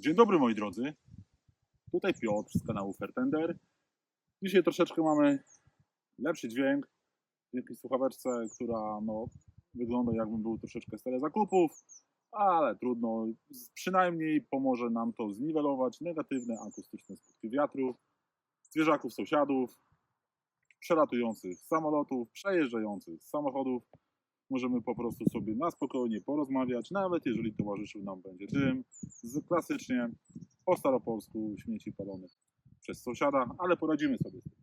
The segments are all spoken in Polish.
Dzień dobry moi drodzy. Tutaj Piotr z kanału Fairtender. Dzisiaj troszeczkę mamy lepszy dźwięk dzięki słuchaweczce, która no, wygląda jakby był troszeczkę stare zakupów, ale trudno. Przynajmniej pomoże nam to zniwelować negatywne akustyczne skutki wiatru, zwierzaków sąsiadów, przelatujących samolotów, przejeżdżających samochodów. Możemy po prostu sobie na spokojnie porozmawiać, nawet jeżeli towarzyszył nam będzie dym, z klasycznie po staropolsku śmieci palonych przez sąsiada, ale poradzimy sobie z tym.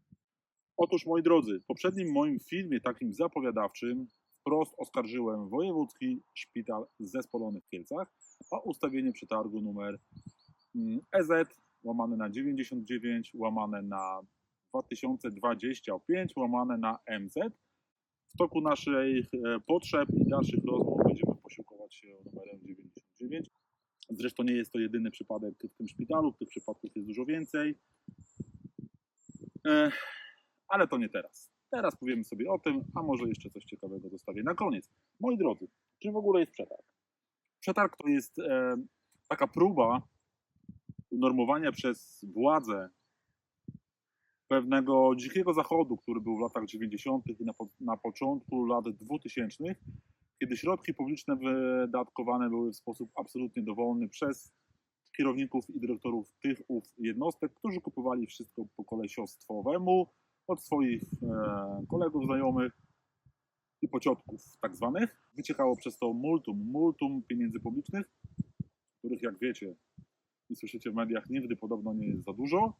Otóż moi drodzy, w poprzednim moim filmie takim zapowiadawczym wprost oskarżyłem Wojewódzki Szpital Zespolony w Kielcach o ustawienie przetargu numer mm, EZ łamane na 99 łamane na 2025 łamane na MZ. W toku naszych e, potrzeb i dalszych rozmów będziemy posiłkować się numerem 99. Zresztą nie jest to jedyny przypadek w tym szpitalu, tych przypadków jest dużo więcej. E, ale to nie teraz. Teraz powiemy sobie o tym, a może jeszcze coś ciekawego zostawię na koniec. Moi drodzy, czym w ogóle jest przetarg? Przetarg to jest e, taka próba unormowania przez władze pewnego dzikiego zachodu, który był w latach 90. i na, po, na początku lat 2000, kiedy środki publiczne wydatkowane były w sposób absolutnie dowolny przez kierowników i dyrektorów tych ów jednostek, którzy kupowali wszystko po kolesiostwowemu od swoich e, kolegów, znajomych i pociotków tak zwanych. Wyciekało przez to multum, multum pieniędzy publicznych, których jak wiecie i słyszycie w mediach nigdy podobno nie jest za dużo.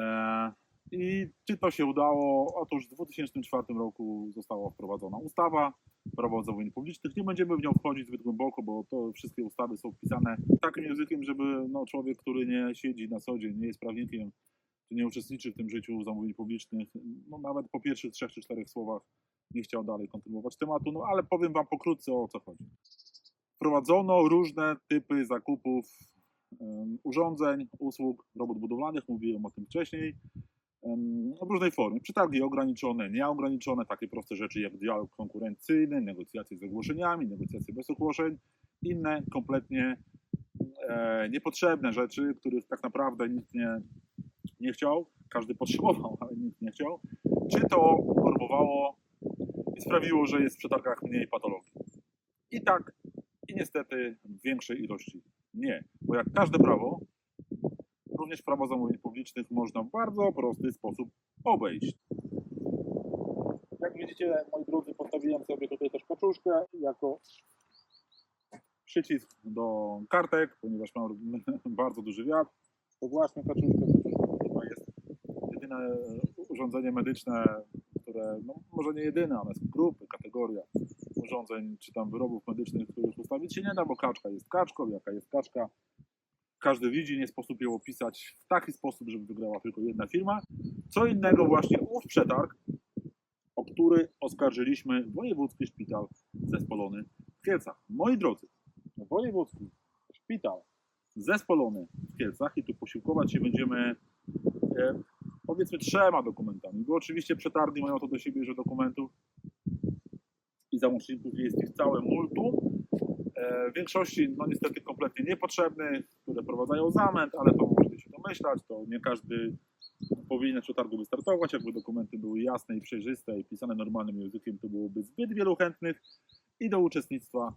E, I czy to się udało? Otóż w 2004 roku została wprowadzona ustawa prawo zamówień publicznych. Nie będziemy w nią wchodzić zbyt głęboko, bo to wszystkie ustawy są wpisane takim językiem, żeby no, człowiek, który nie siedzi na sodzie, nie jest prawnikiem, czy nie uczestniczy w tym życiu zamówień publicznych, no, nawet po pierwszych trzech czy czterech słowach nie chciał dalej kontynuować tematu, no ale powiem Wam pokrótce o co chodzi. Wprowadzono różne typy zakupów em, urządzeń, usług, robót budowlanych, mówiłem o tym wcześniej, w różnej formie. Przetargi ograniczone, nieograniczone, takie proste rzeczy jak dialog konkurencyjny, negocjacje z ogłoszeniami, negocjacje bez ogłoszeń, inne kompletnie e, niepotrzebne rzeczy, których tak naprawdę nikt nie, nie chciał, każdy potrzebował, ale nikt nie chciał. Czy to normowało i sprawiło, że jest w przetargach mniej patologii? I tak, i niestety w większej ilości nie, bo jak każde prawo, również prawo zamówień publicznych można w bardzo prosty sposób obejść. Jak widzicie, moi drodzy, postawiłem sobie tutaj też kaczuszkę jako przycisk do kartek, ponieważ mam bardzo duży wiatr. Pogłaśmy kaczuszkę, kaczuszka to chyba jest jedyne urządzenie medyczne, które, no może nie jedyne, ale z grupy, kategoria urządzeń czy tam wyrobów medycznych, których ustawić się nie da, bo kaczka jest kaczką, jaka jest kaczka. Każdy widzi, nie sposób ją opisać w taki sposób, żeby wygrała tylko jedna firma. Co innego właśnie ów przetarg, o który oskarżyliśmy Wojewódzki Szpital Zespolony w Kielcach. Moi drodzy, Wojewódzki Szpital Zespolony w Kielcach i tu posiłkować się będziemy e, powiedzmy trzema dokumentami, bo oczywiście przetargi mają to do siebie, że dokumentów i załączników jest ich całe multum. E, w większości, no niestety, kompletnie niepotrzebnych, które prowadzają zamęt, ale to możecie się domyślać, to nie każdy powinien w przetargu wystartować. Jakby dokumenty były jasne i przejrzyste i pisane normalnym językiem, to byłoby zbyt wielu chętnych i do uczestnictwa,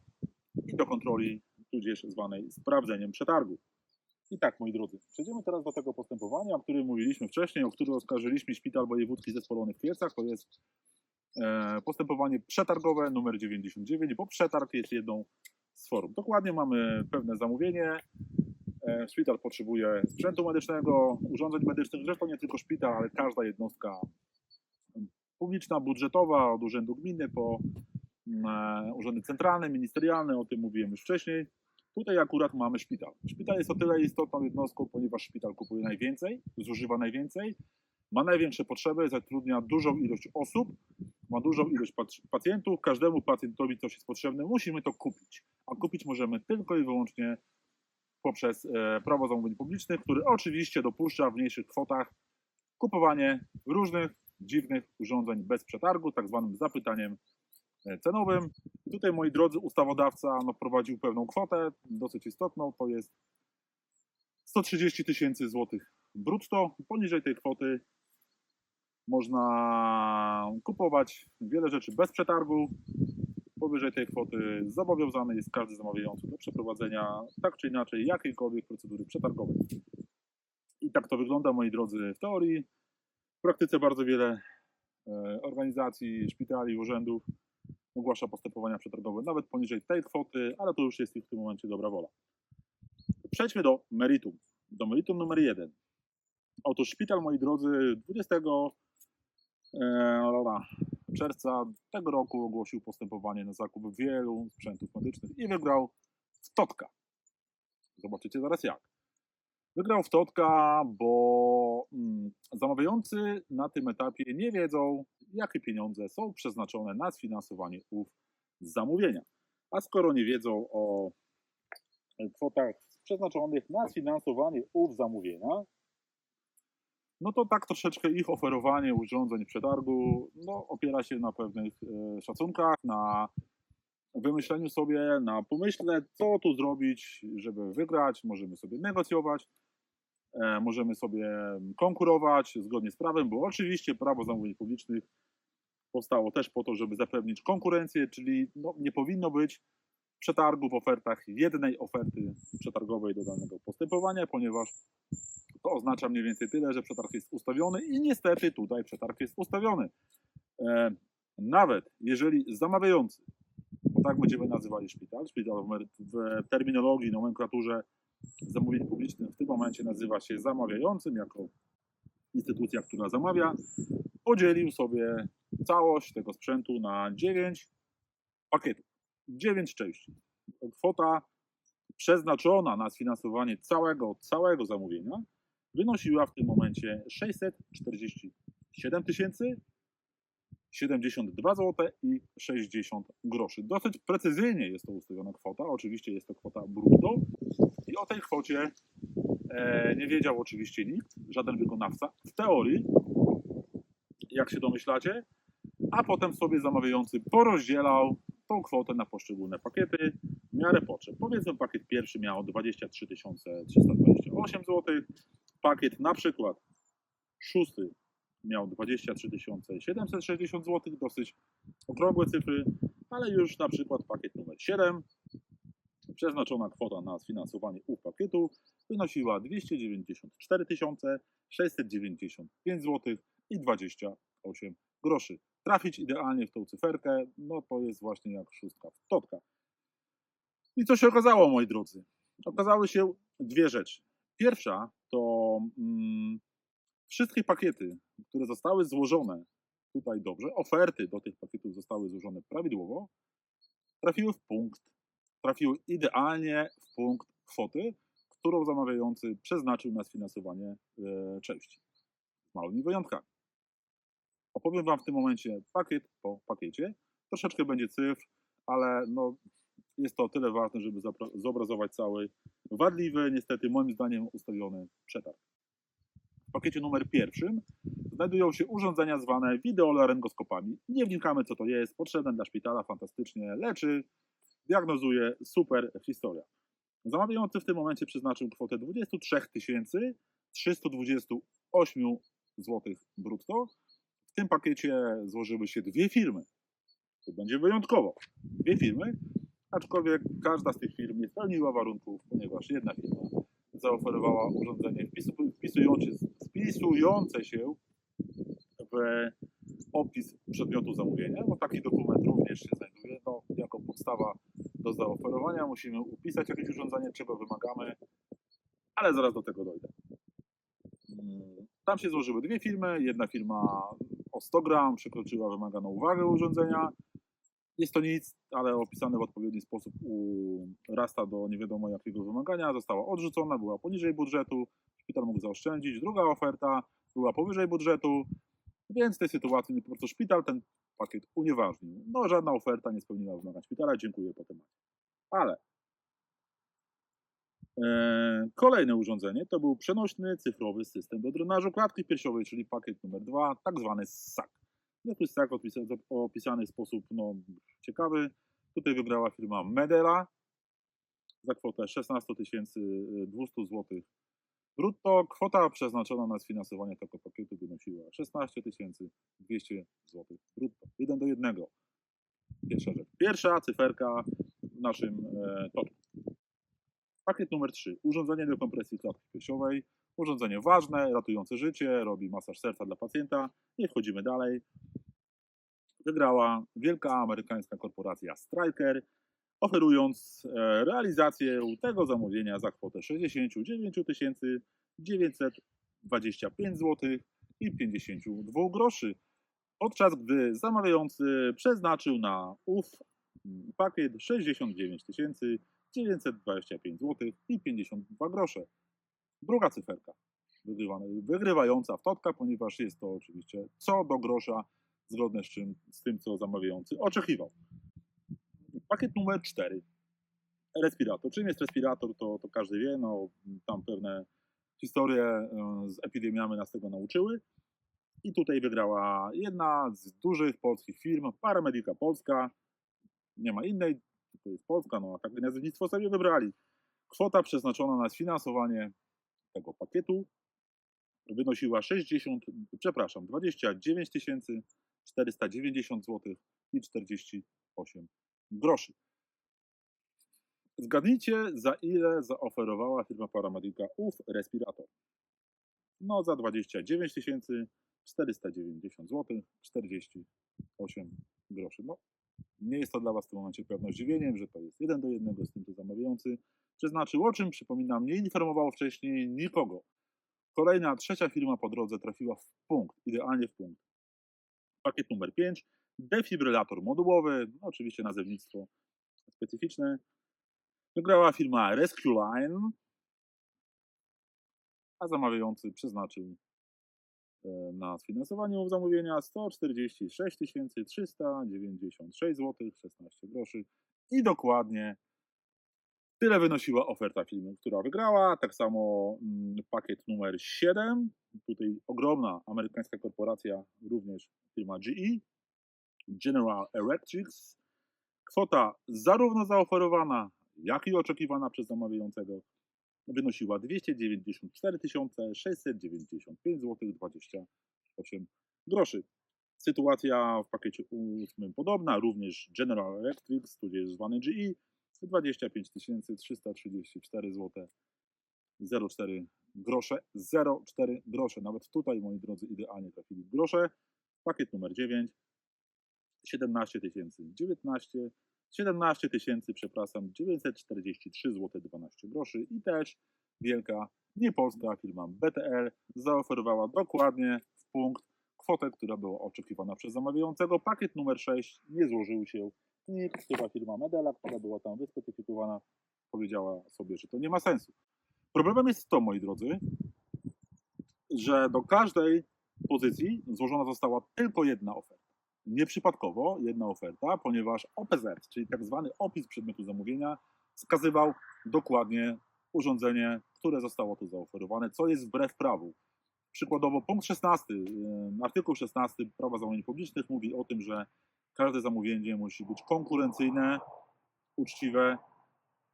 i do kontroli, tudzież zwanej sprawdzeniem przetargu. I tak, moi drodzy, przejdziemy teraz do tego postępowania, o którym mówiliśmy wcześniej, o którym oskarżyliśmy Szpital Wojewódzki Zespolony w Kielcach. To jest e, postępowanie przetargowe numer 99, bo przetarg jest jedną z form. Dokładnie mamy pewne zamówienie. E, Szpital potrzebuje sprzętu medycznego, urządzeń medycznych, zresztą nie tylko szpital, ale każda jednostka publiczna, budżetowa, od urzędu gminy po e, urzędy centralne, ministerialne, o tym mówiłem już wcześniej. Tutaj akurat mamy szpital. Szpital jest o tyle istotną jednostką, ponieważ szpital kupuje najwięcej, zużywa najwięcej, ma największe potrzeby, zatrudnia dużą ilość osób, ma dużą ilość pac- pacjentów, każdemu pacjentowi coś jest potrzebne, musimy to kupić. A kupić możemy tylko i wyłącznie poprzez e, prawo zamówień publicznych, które oczywiście dopuszcza w mniejszych kwotach kupowanie różnych dziwnych urządzeń bez przetargu, tak zwanym zapytaniem e, cenowym. Tutaj, moi drodzy, ustawodawca no, wprowadził pewną kwotę, dosyć istotną, to jest 130 tysięcy złotych brutto. Poniżej tej kwoty można kupować wiele rzeczy bez przetargu. Powyżej tej kwoty zobowiązany jest każdy zamawiający do przeprowadzenia tak czy inaczej jakiejkolwiek procedury przetargowej. I tak to wygląda, moi drodzy, w teorii. W praktyce bardzo wiele e, organizacji, szpitali, urzędów ogłasza postępowania przetargowe nawet poniżej tej kwoty, ale to już jest ich w tym momencie dobra wola. Przejdźmy do meritum. Do meritum numer jeden. Otóż szpital, moi drodzy, 20 e, czerwca tego roku ogłosił postępowanie na zakup wielu sprzętów medycznych i wygrał w Totka. Zobaczycie zaraz jak. Wygrał w Totka, bo mm, zamawiający na tym etapie nie wiedzą, jakie pieniądze są przeznaczone na sfinansowanie ów zamówienia. A skoro nie wiedzą o kwotach przeznaczonych na sfinansowanie ów zamówienia, no to tak troszeczkę ich oferowanie urządzeń przetargu no, opiera się na pewnych e, szacunkach, na wymyśleniu sobie, na pomyśle, co tu zrobić, żeby wygrać. Możemy sobie negocjować, e, możemy sobie konkurować zgodnie z prawem, bo oczywiście prawo zamówień publicznych powstało też po to, żeby zapewnić konkurencję, czyli no, nie powinno być przetargu w ofertach jednej oferty przetargowej do danego postępowania, ponieważ to oznacza mniej więcej tyle, że przetarg jest ustawiony i niestety tutaj przetarg jest ustawiony. E, nawet jeżeli zamawiający, bo tak będziemy nazywali szpital, szpital w terminologii, nomenklaturze zamówień publicznych w tym momencie nazywa się zamawiającym jako instytucja, która zamawia, podzielił sobie całość tego sprzętu na 9 pakietów, 9 części. Kwota przeznaczona na sfinansowanie całego, całego zamówienia wynosiła w tym momencie 647 tysięcy 72 zł i 60 groszy. Dosyć precyzyjnie jest to ustawiona kwota. Oczywiście jest to kwota brutto i o tej kwocie e, nie wiedział oczywiście nikt, żaden wykonawca. W teorii, jak się domyślacie, a potem sobie zamawiający porozdzielał tą kwotę na poszczególne pakiety w miarę potrzeb. Powiedzmy, pakiet pierwszy miał 23 328 zł, pakiet na przykład szósty miał 23 760 zł, dosyć okrągłe cyfry, ale już na przykład pakiet numer 7, przeznaczona kwota na sfinansowanie ów pakietu wynosiła 294 695 zł i 28 groszy. Trafić idealnie w tą cyferkę, no to jest właśnie jak szóstka w totka. I co się okazało, moi drodzy? Okazały się dwie rzeczy. Pierwsza to mm, wszystkie pakiety, które zostały złożone tutaj dobrze, oferty do tych pakietów zostały złożone prawidłowo, trafiły w punkt, trafiły idealnie w punkt kwoty, którą zamawiający przeznaczył na sfinansowanie e, części. Z małymi wyjątkami. Opowiem Wam w tym momencie pakiet po pakiecie. Troszeczkę będzie cyfr, ale no, jest to o tyle ważne, żeby zobrazować cały wadliwy, niestety moim zdaniem ustawiony przetarg. W pakiecie numer pierwszym znajdują się urządzenia zwane wideolaryngoskopami. Nie wnikamy co to jest, potrzebne dla szpitala, fantastycznie leczy, diagnozuje, super historia. Zamawiający w tym momencie przeznaczył kwotę 23 328 zł brutto. W tym pakiecie złożyły się dwie firmy. To będzie wyjątkowo. Dwie firmy, aczkolwiek każda z tych firm nie spełniła warunków, ponieważ jedna firma zaoferowała urządzenie wpisujące, wpisujące się w opis przedmiotu zamówienia, bo taki dokument również się znajduje. No, jako podstawa do zaoferowania musimy upisać jakieś urządzenie, czego wymagamy, ale zaraz do tego dojdę. Tam się złożyły dwie firmy. Jedna firma o 100 gram przekroczyła wymaganą wagę urządzenia, jest to nic, ale opisane w odpowiedni sposób u Rasta do nie wiadomo jakiego wymagania, została odrzucona, była poniżej budżetu, szpital mógł zaoszczędzić. Druga oferta była powyżej budżetu, więc w tej sytuacji po prostu szpital ten pakiet unieważnił. No, żadna oferta nie spełniła wymagań szpitala, dziękuję po temacie. Ale e, kolejne urządzenie to był przenośny cyfrowy system do drenażu klatki piersiowej, czyli pakiet numer dwa, tak zwany SAK. No tu jest tak opisany w sposób no, ciekawy. Tutaj wygrała firma Medela za kwotę 16 200 zł Brutto kwota przeznaczona na sfinansowanie tego pakietu wynosiła 16 200 zł brutto. Jeden do jednego. Pierwsza rzecz. Pierwsza cyferka w naszym e, toku. Pakiet numer 3. Urządzenie do kompresji klatki piersiowej. Urządzenie ważne, ratujące życie, robi masaż serca dla pacjenta. I wchodzimy dalej. Wygrała wielka amerykańska korporacja Stryker, oferując e, realizację tego zamówienia za kwotę 69 925 zł i 52 groszy. Podczas gdy zamawiający przeznaczył na ów pakiet 69 925 zł i 52 grosze. Druga cyferka wygrywana- wygrywająca w totka, ponieważ jest to oczywiście co do grosza zgodne z, czym, z tym, co zamawiający oczekiwał. Pakiet numer 4. Respirator. Czym jest respirator, to, to każdy wie. No, tam pewne historie e, z epidemiami nas tego nauczyły. I tutaj wygrała jedna z dużych polskich firm, Paramedica Polska. Nie ma innej, to jest Polska, no a takie nazewnictwo sobie wybrali. Kwota przeznaczona na sfinansowanie tego pakietu wynosiła 60, przepraszam, 29 490 zł i 48 groszy. Zgadnijcie, za ile zaoferowała firma Paramedica ów respirator. No, za 29 490 zł, 48 groszy. No, nie jest to dla Was w tym momencie pewnym zdziwieniem, że to jest jeden do jednego z tym, co zamawiający przeznaczył, o czym, przypominam, nie informował wcześniej nikogo. Kolejna, trzecia firma po drodze trafiła w punkt, idealnie w punkt. Pakiet numer 5, defibrylator modułowy, no oczywiście nazewnictwo specyficzne. Wygrała firma Rescue Line, a zamawiający przeznaczył na sfinansowanie zamówienia 146 396 zł 16 groszy i dokładnie tyle wynosiła oferta filmu, która wygrała. Tak samo mm, pakiet numer 7, tutaj ogromna amerykańska korporacja, również firma GE, General Electric. Kwota zarówno zaoferowana, jak i oczekiwana przez zamawiającego wynosiła 294 695 zł 28 groszy. Sytuacja w pakiecie ósmym podobna, również General Electric, tudzież zwany GE, 25 334 zł 0,4 grosze, 0,4 grosze. Nawet tutaj, moi drodzy, idealnie trafili w grosze. Pakiet numer 9, 17 tysięcy, 19, 17 tysięcy, przepraszam, 943 zł 12 groszy i też wielka, niepolska firma BTL zaoferowała dokładnie w punkt kwotę, która była oczekiwana przez zamawiającego. Pakiet numer 6 nie złożył się i chyba firma Medela, która była tam wyspecyfikowana, powiedziała sobie, że to nie ma sensu. Problemem jest to, moi drodzy, że do każdej pozycji złożona została tylko jedna oferta. Nieprzypadkowo jedna oferta, ponieważ OPZ, czyli tak zwany opis przedmiotu zamówienia, wskazywał dokładnie urządzenie, które zostało tu zaoferowane, co jest wbrew prawu. Przykładowo punkt 16, yy, artykuł 16 Prawa Zamówień Publicznych mówi o tym, że każde zamówienie musi być konkurencyjne, uczciwe,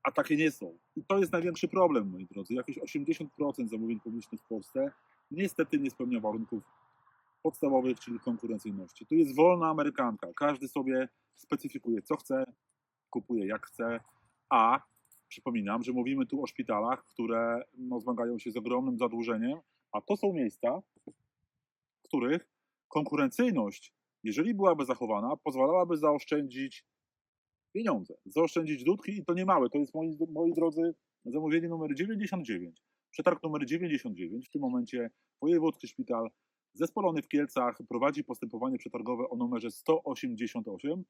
a takie nie są. I to jest największy problem, moi drodzy. Jakieś 80% zamówień publicznych w Polsce niestety nie spełnia warunków podstawowych, czyli konkurencyjności. Tu jest wolna amerykanka. Każdy sobie specyfikuje, co chce, kupuje jak chce, a przypominam, że mówimy tu o szpitalach, które no, zmagają się z ogromnym zadłużeniem, a to są miejsca, w których konkurencyjność, jeżeli byłaby zachowana, pozwalałaby zaoszczędzić pieniądze, zaoszczędzić dudki i to nie małe. To jest, moi, moi drodzy, zamówienie numer 99. Przetarg numer 99. W tym momencie Wojewódzki Szpital Zespolony w Kielcach prowadzi postępowanie przetargowe o numerze 188,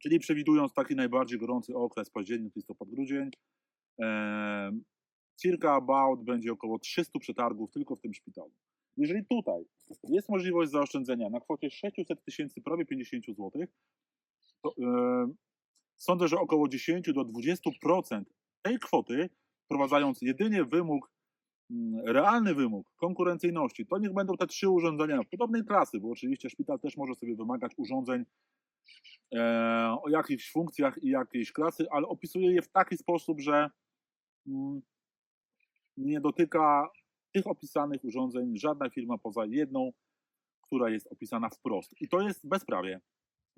czyli przewidując taki najbardziej gorący okres październik, listopad, grudzień, em, circa about będzie około 300 przetargów tylko w tym szpitalu. Jeżeli tutaj jest możliwość zaoszczędzenia na kwocie 600 tysięcy, prawie 50 zł, to em, sądzę, że około 10 do 20% tej kwoty, wprowadzając jedynie wymóg realny wymóg konkurencyjności, to niech będą te trzy urządzenia podobnej klasy, bo oczywiście szpital też może sobie wymagać urządzeń e, o jakichś funkcjach i jakiejś klasy, ale opisuje je w taki sposób, że mm, nie dotyka tych opisanych urządzeń żadna firma poza jedną, która jest opisana wprost. I to jest bezprawie.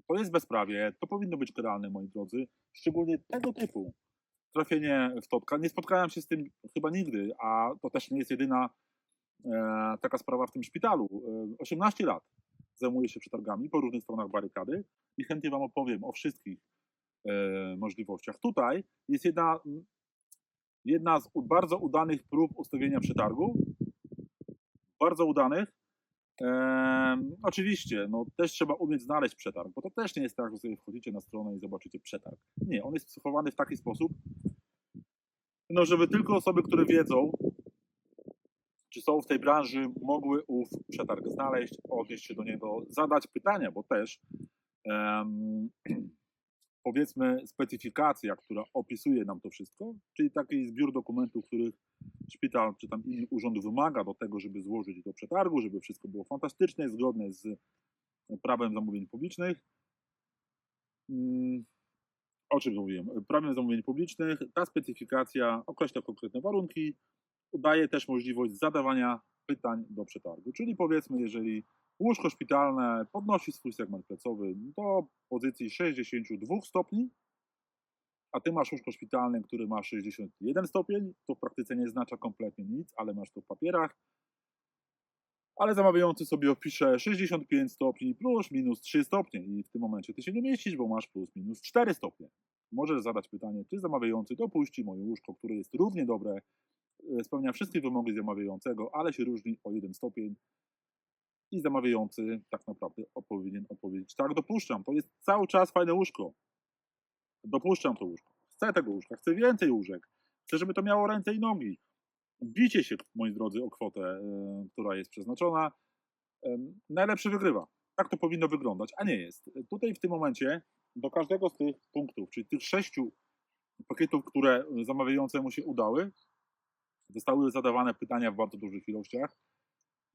To jest bezprawie, to powinno być karalne, moi drodzy, szczególnie tego typu trafienie w totka. Nie spotkałem się z tym chyba nigdy, a to też nie jest jedyna e, taka sprawa w tym szpitalu. E, 18 lat zajmuję się przetargami po różnych stronach barykady i chętnie Wam opowiem o wszystkich e, możliwościach. Tutaj jest jedna, jedna z bardzo udanych prób ustawienia przetargu. Bardzo udanych. Oczywiście, no też trzeba umieć znaleźć przetarg, bo to też nie jest tak, że sobie wchodzicie na stronę i zobaczycie przetarg. Nie, on jest schowany w taki sposób, no żeby tylko osoby, które wiedzą, czy są w tej branży, mogły ów przetarg znaleźć, odnieść się do niego, zadać pytania, bo też em, powiedzmy specyfikacja, która opisuje nam to wszystko, czyli taki zbiór dokumentów, których szpital czy tam inny urząd wymaga do tego, żeby złożyć do przetargu, żeby wszystko było fantastyczne, zgodne z prawem zamówień publicznych. Mm, O czym mówiłem? Prawem zamówień publicznych. Ta specyfikacja określa konkretne warunki, daje też możliwość zadawania pytań do przetargu. Czyli powiedzmy, jeżeli łóżko szpitalne podnosi swój segment plecowy do pozycji 62 stopni, a ty masz łóżko szpitalne, który ma 61 stopień, to w praktyce nie oznacza kompletnie nic, ale masz to w papierach. Ale zamawiający sobie opisze 65 stopni plus minus 3 stopnie i w tym momencie ty się nie mieścisz, bo masz plus minus 4 stopnie. Możesz zadać pytanie, czy zamawiający dopuści moje łóżko, które jest równie dobre, e, spełnia wszystkie wymogi zamawiającego, ale się różni o jeden stopień i zamawiający tak naprawdę powinien odpowiedzieć tak, dopuszczam, to jest cały czas fajne łóżko. Dopuszczam to łóżko. Chcę tego łóżka, chcę więcej łóżek. Chcę, żeby to miało ręce i nogi. Bicie się, moi drodzy, o kwotę, e, która jest przeznaczona. E, najlepszy wygrywa. Tak to powinno wyglądać, a nie jest. Tutaj w tym momencie do każdego z tych punktów, czyli tych sześciu pakietów, które zamawiającemu się udały, zostały zadawane pytania w bardzo dużych ilościach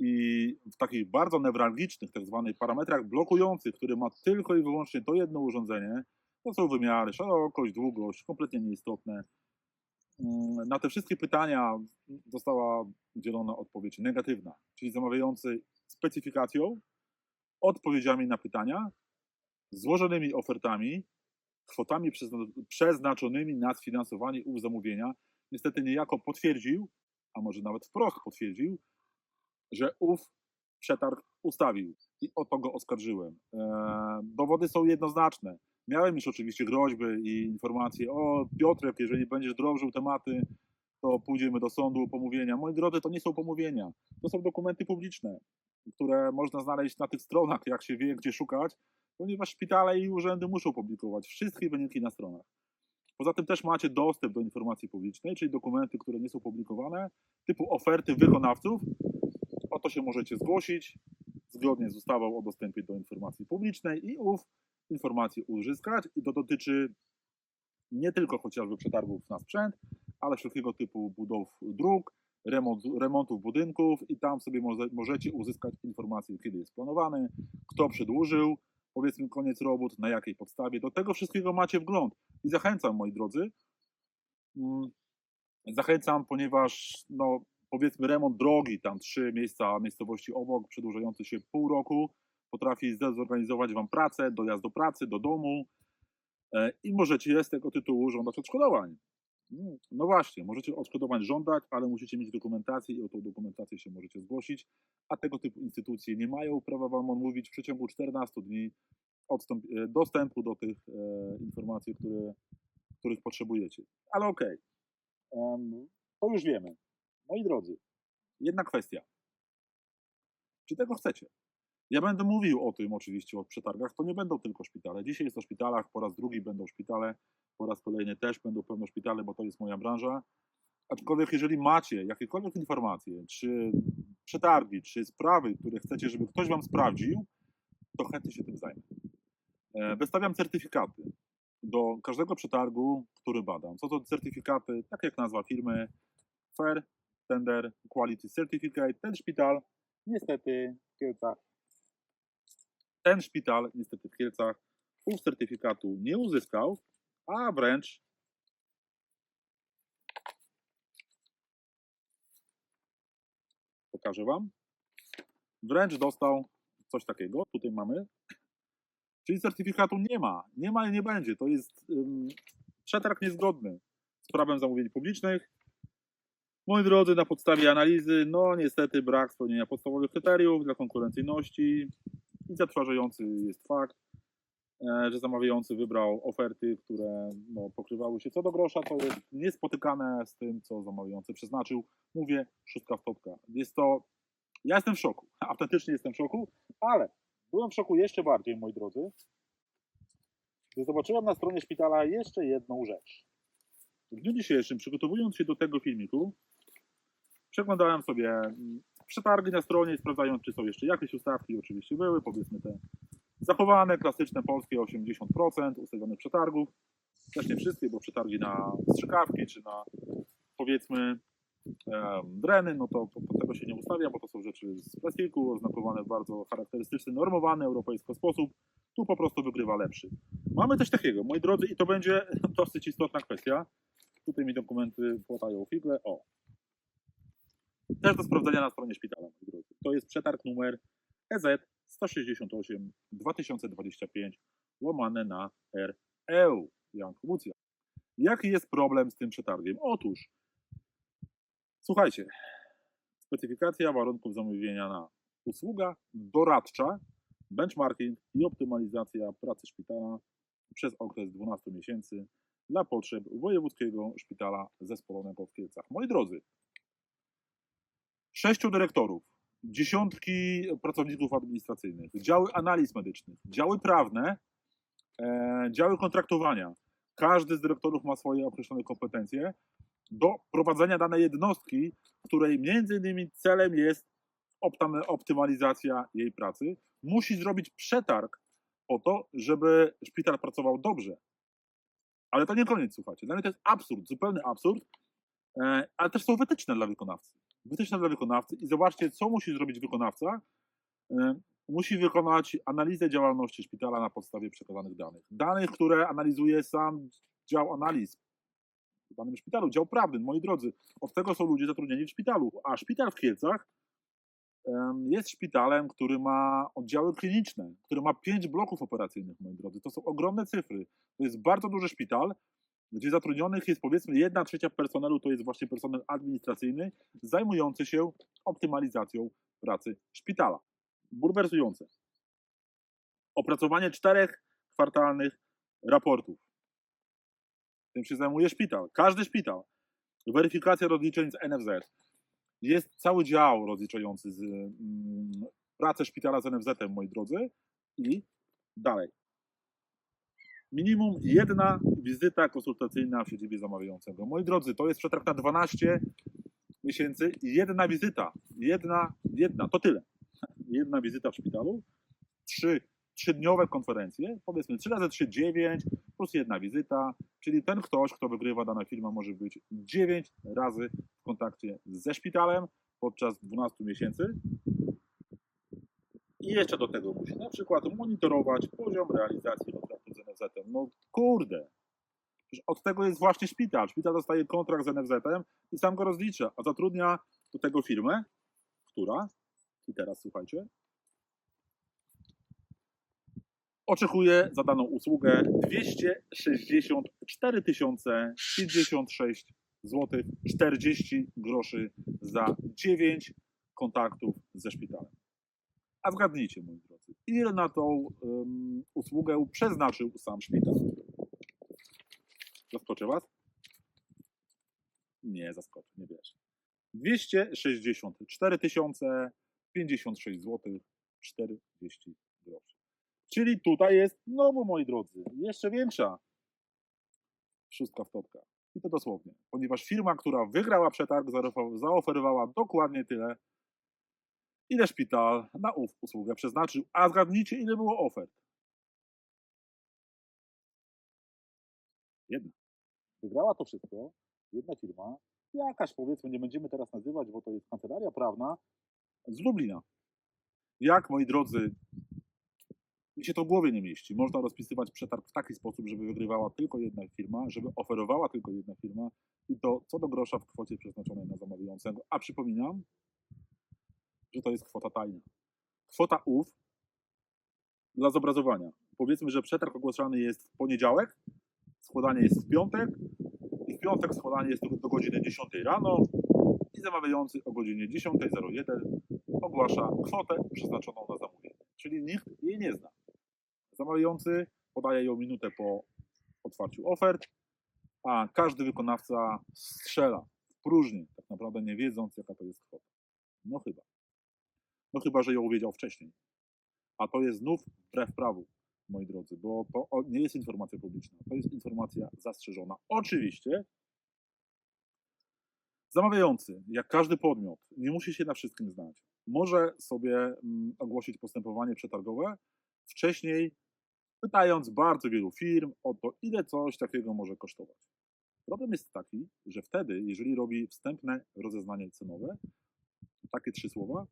i w takich bardzo newralgicznych, tak zwanych parametrach blokujących, który ma tylko i wyłącznie to jedno urządzenie, to są wymiary, szerokość, długość, kompletnie nieistotne. Mm, Na te wszystkie pytania została udzielona odpowiedź negatywna, czyli zamawiający specyfikacją, odpowiedziami na pytania, złożonymi ofertami, kwotami przezna- przeznaczonymi na sfinansowanie ów zamówienia, niestety niejako potwierdził, a może nawet wprost potwierdził, że ów przetarg ustawił i o to go oskarżyłem. Eee, dowody są jednoznaczne. Miałem już oczywiście groźby i informacje, o Piotrek, jeżeli będziesz drążył tematy, to pójdziemy do sądu, pomówienia. Moi drodzy, to nie są pomówienia, to są dokumenty publiczne, które można znaleźć na tych stronach, jak się wie, gdzie szukać, ponieważ szpitale i urzędy muszą publikować wszystkie wyniki na stronach. Poza tym też macie dostęp do informacji publicznej, czyli dokumenty, które nie są publikowane, typu oferty wykonawców. O to się możecie zgłosić zgodnie z ustawą o dostępie do informacji publicznej i ów informacje uzyskać. I to dotyczy nie tylko chociażby przetargów na sprzęt, ale wszelkiego typu budów dróg, remont, remontów budynków i tam sobie może, możecie uzyskać informacje, kiedy jest planowany, kto przedłużył, powiedzmy koniec robót, na jakiej podstawie. Do tego wszystkiego macie wgląd. I zachęcam, moi drodzy, mm, zachęcam, ponieważ no, powiedzmy remont drogi, tam trzy miejsca miejscowości obok, przedłużający się pół roku, potrafi zorganizować Wam pracę, dojazd do pracy, do domu e, i możecie z tego tytułu żądać odszkodowań. No właśnie, możecie odszkodowań żądać, ale musicie mieć dokumentację i o tą dokumentację się możecie zgłosić, a tego typu instytucje nie mają prawa Wam odmówić w przeciągu 14 dni odstąp, e, dostępu do tych e, informacji, które, których potrzebujecie. Ale okej, Em, to już wiemy. Moi drodzy, jedna kwestia. Czy tego chcecie? Ja będę mówił o tym oczywiście o przetargach, to nie będą tylko szpitale. Dzisiaj jest o szpitalach, po raz drugi będą szpitale, po raz kolejny też będą pewno szpitale, bo to jest moja branża. Aczkolwiek jeżeli macie jakiekolwiek informacje, czy przetargi, czy sprawy, które chcecie, żeby ktoś Wam sprawdził, to chętnie się tym zajmę. E, Wystawiam certyfikaty do każdego przetargu, który badam. Są to certyfikaty, tak jak nazwa firmy, Fair Tender Quality Certificate. Ten szpital niestety w Kielcach, ten szpital niestety w Kielcach ów certyfikatu nie uzyskał, a wręcz pokażę Wam. Wręcz dostał coś takiego, tutaj mamy. Czyli certyfikatu nie ma, nie ma i nie będzie. To jest um, przetarg niezgodny z prawem zamówień publicznych. Moi drodzy, na podstawie analizy, no niestety brak spełnienia podstawowych kryteriów dla konkurencyjności i zatrważający jest fakt, że zamawiający wybrał oferty, które no, pokrywały się co do grosza, co jest niespotykane z tym, co zamawiający przeznaczył. Mówię, szóstka w topka. Jest to, ja jestem w szoku, autentycznie jestem w szoku, ale byłem w szoku jeszcze bardziej, moi drodzy, gdy zobaczyłem na stronie szpitala jeszcze jedną rzecz. W dniu dzisiejszym, przygotowując się do tego filmiku, przeglądałem sobie mm, przetargi na stronie, sprawdzając, czy są jeszcze jakieś ustawki. Oczywiście były, powiedzmy te zachowane, klasyczne polskie 80% ustawionych przetargów. Też nie wszystkie, bo przetargi na strzykawki, czy na powiedzmy dreny, no to po, po tego się nie ustawia, bo to są rzeczy z plastiku, oznakowane w bardzo charakterystyczny, normowany europejski sposób. Tu po prostu wygrywa lepszy. Mamy coś takiego, moi drodzy, i to będzie dosyć istotna kwestia. Tutaj mi dokumenty płatają figle. O. Też do sprawdzenia na stronie szpitala, moi drodzy. To jest przetarg numer EZ 168 2025 łamane na REU. Jan Kubucja. Jaki jest problem z tym przetargiem? Otóż, słuchajcie, specyfikacja warunków zamówienia na usługa doradcza, benchmarking i optymalizacja pracy szpitala przez okres 12 miesięcy dla potrzeb Wojewódzkiego Szpitala Zespolonego w Kielcach. Moi drodzy, sześciu dyrektorów, dziesiątki pracowników administracyjnych, działy analiz medycznych, działy prawne, e, działy kontraktowania. Każdy z dyrektorów ma swoje określone kompetencje do prowadzenia danej jednostki, której między innymi celem jest optymalizacja jej pracy. Musi zrobić przetarg po to, żeby szpital pracował dobrze. Ale to nie koniec, słuchajcie. Dla mnie to jest absurd, zupełny absurd, e, ale też są wytyczne dla wykonawcy. Wytyczne dla wykonawcy i zobaczcie, co musi zrobić wykonawca. E, Musi wykonać analizę działalności szpitala na podstawie przekazanych danych. Danych, które analizuje sam dział analiz w danym szpitalu, dział prawny, moi drodzy. Od tego są ludzie zatrudnieni w szpitalu. A szpital w Kielcach jest szpitalem, który ma oddziały kliniczne, który ma pięć bloków operacyjnych, moi drodzy. To są ogromne cyfry. To jest bardzo duży szpital, gdzie zatrudnionych jest powiedzmy jedna trzecia personelu, to jest właśnie personel administracyjny, zajmujący się optymalizacją pracy szpitala. Bulwersujące. Opracowanie czterech kwartalnych raportów. Tym się zajmuje szpital. Każdy szpital. Weryfikacja rozliczeń z NFZ. Jest cały dział rozliczający z mm, pracę szpitala z NFZ-em, moi drodzy. I dalej. Minimum jedna wizyta konsultacyjna w siedzibie zamawiającego. Moi drodzy, to jest przetarg na 12 miesięcy i jedna wizyta. Jedna, jedna, to tyle. Jedna wizyta w szpitalu, trzy trzydniowe konferencje, powiedzmy 3 razy 3, 9, plus jedna wizyta, czyli ten ktoś, kto wygrywa dana firma, może być 9 razy w kontakcie ze szpitalem podczas 12 miesięcy. I jeszcze do tego musi na przykład monitorować poziom realizacji NFZ-em. No kurde, Przecież od tego jest właśnie szpital. Szpital dostaje kontrakt z NFZ-em i sam go rozlicza, a zatrudnia do tego firmę, która, i teraz słuchajcie, oczekuje za daną usługę 264 056 zł 40 groszy za 9 kontaktów ze szpitalem. A zgadnijcie, moi drodzy, ile na tą um, usługę przeznaczył sam szpital? Zaskoczę Was? Nie zaskoczę, nie wiesz. 264 056 zł 40 groszy. Czyli tutaj jest znowu, moi drodzy, jeszcze większa szóstka w topka. I to dosłownie, ponieważ firma, która wygrała przetarg, zaofer- zaoferowała dokładnie tyle, ile szpital na ów usługę przeznaczył. A zgadnijcie, ile było ofert? Jedna. Wygrała to wszystko jedna firma, jakaś powiedzmy, nie będziemy teraz nazywać, bo to jest kancelaria prawna z Lublina. Jak, moi drodzy, mi się to w głowie nie mieści. Można rozpisywać przetarg w taki sposób, żeby wygrywała tylko jedna firma, żeby oferowała tylko jedna firma i to co do grosza w kwocie przeznaczonej na zamawiającego. A przypominam, że to jest kwota tajna. Kwota ów dla zobrazowania. Powiedzmy, że przetarg ogłaszany jest w poniedziałek, składanie jest w piątek i w piątek składanie jest do, godziny 10 rano i zamawiający o godzinie 10.01 ogłasza kwotę przeznaczoną na zamówienie. Czyli nikt jej nie zna. Zamawiający podaje ją minutę po otwarciu ofert, a każdy wykonawca strzela w próżnię, tak naprawdę nie wiedząc, jaka to jest kwota. No chyba. No chyba, że ją wiedział wcześniej. A to jest znów wbrew prawu, moi drodzy, bo to nie jest informacja publiczna, to jest informacja zastrzeżona. Oczywiście zamawiający, jak każdy podmiot, nie musi się na wszystkim znać. Może sobie mm, ogłosić postępowanie przetargowe wcześniej, pytając bardzo wielu firm o to, ile coś takiego może kosztować. Problem jest taki, że wtedy, jeżeli robi wstępne rozeznanie cenowe, takie trzy słowa,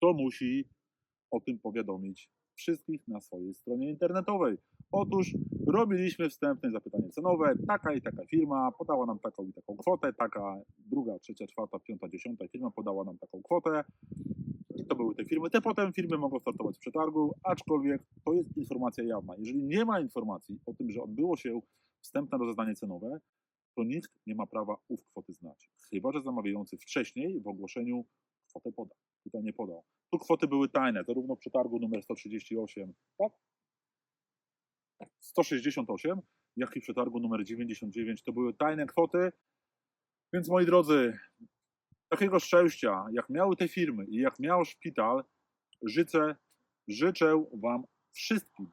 to musi o tym powiadomić wszystkich na swojej stronie internetowej. Otóż robiliśmy wstępne zapytanie cenowe, taka i taka firma podała nam taką i taką kwotę, taka druga, trzecia, czwarta, piąta, dziesiąta firma podała nam taką kwotę i to były te firmy. Te potem firmy mogą startować w przetargu, aczkolwiek to jest informacja jawna. Jeżeli nie ma informacji o tym, że odbyło się wstępne rozeznanie cenowe, to nikt nie ma prawa ów kwoty znać. Chyba, że zamawiający wcześniej w ogłoszeniu kwotę poda. Tutaj nie podał. Tu kwoty były tajne, zarówno przetargu numer 138, tak? 168, jak i przetargu numer 99 to były tajne kwoty. Więc moi drodzy, takiego szczęścia, jak miały te firmy i jak miał szpital, życzę, życzę Wam wszystkim,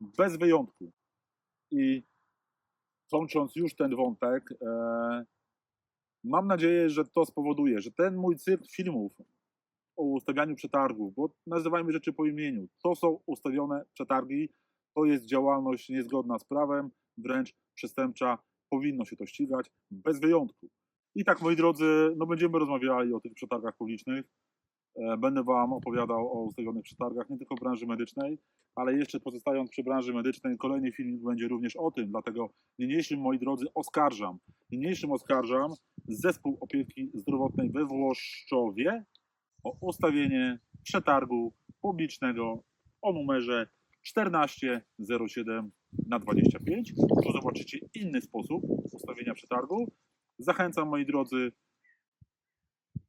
bez wyjątku. I kończąc już ten wątek, e, mam nadzieję, że to spowoduje, że ten mój cykl filmów o ustawianiu przetargów, bo nazywajmy rzeczy po imieniu, to są ustawione przetargi, to jest działalność niezgodna z prawem, wręcz przestępcza, powinno się to ścigać bez wyjątku. I tak, moi drodzy, no będziemy rozmawiali o tych przetargach publicznych. E, Będę Wam opowiadał o ustawionych przetargach nie tylko w branży medycznej, ale jeszcze pozostając przy branży medycznej, kolejny filmik będzie również o tym. Dlatego niniejszym, moi drodzy, oskarżam, niniejszym oskarżam Zespół Opieki Zdrowotnej we Włoszczowie o ustawienie przetargu publicznego o numerze 1407 na 25. Tu zobaczycie inny sposób ustawienia przetargu. Zachęcam, moi drodzy,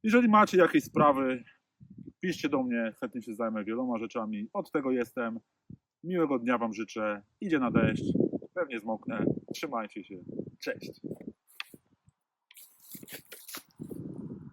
jeżeli macie jakieś sprawy, piszcie do mnie, chętnie się zajmę wieloma rzeczami. Od tego jestem. Miłego dnia Wam życzę. Idzie na deszcz, pewnie zmoknę. Trzymajcie się. Cześć.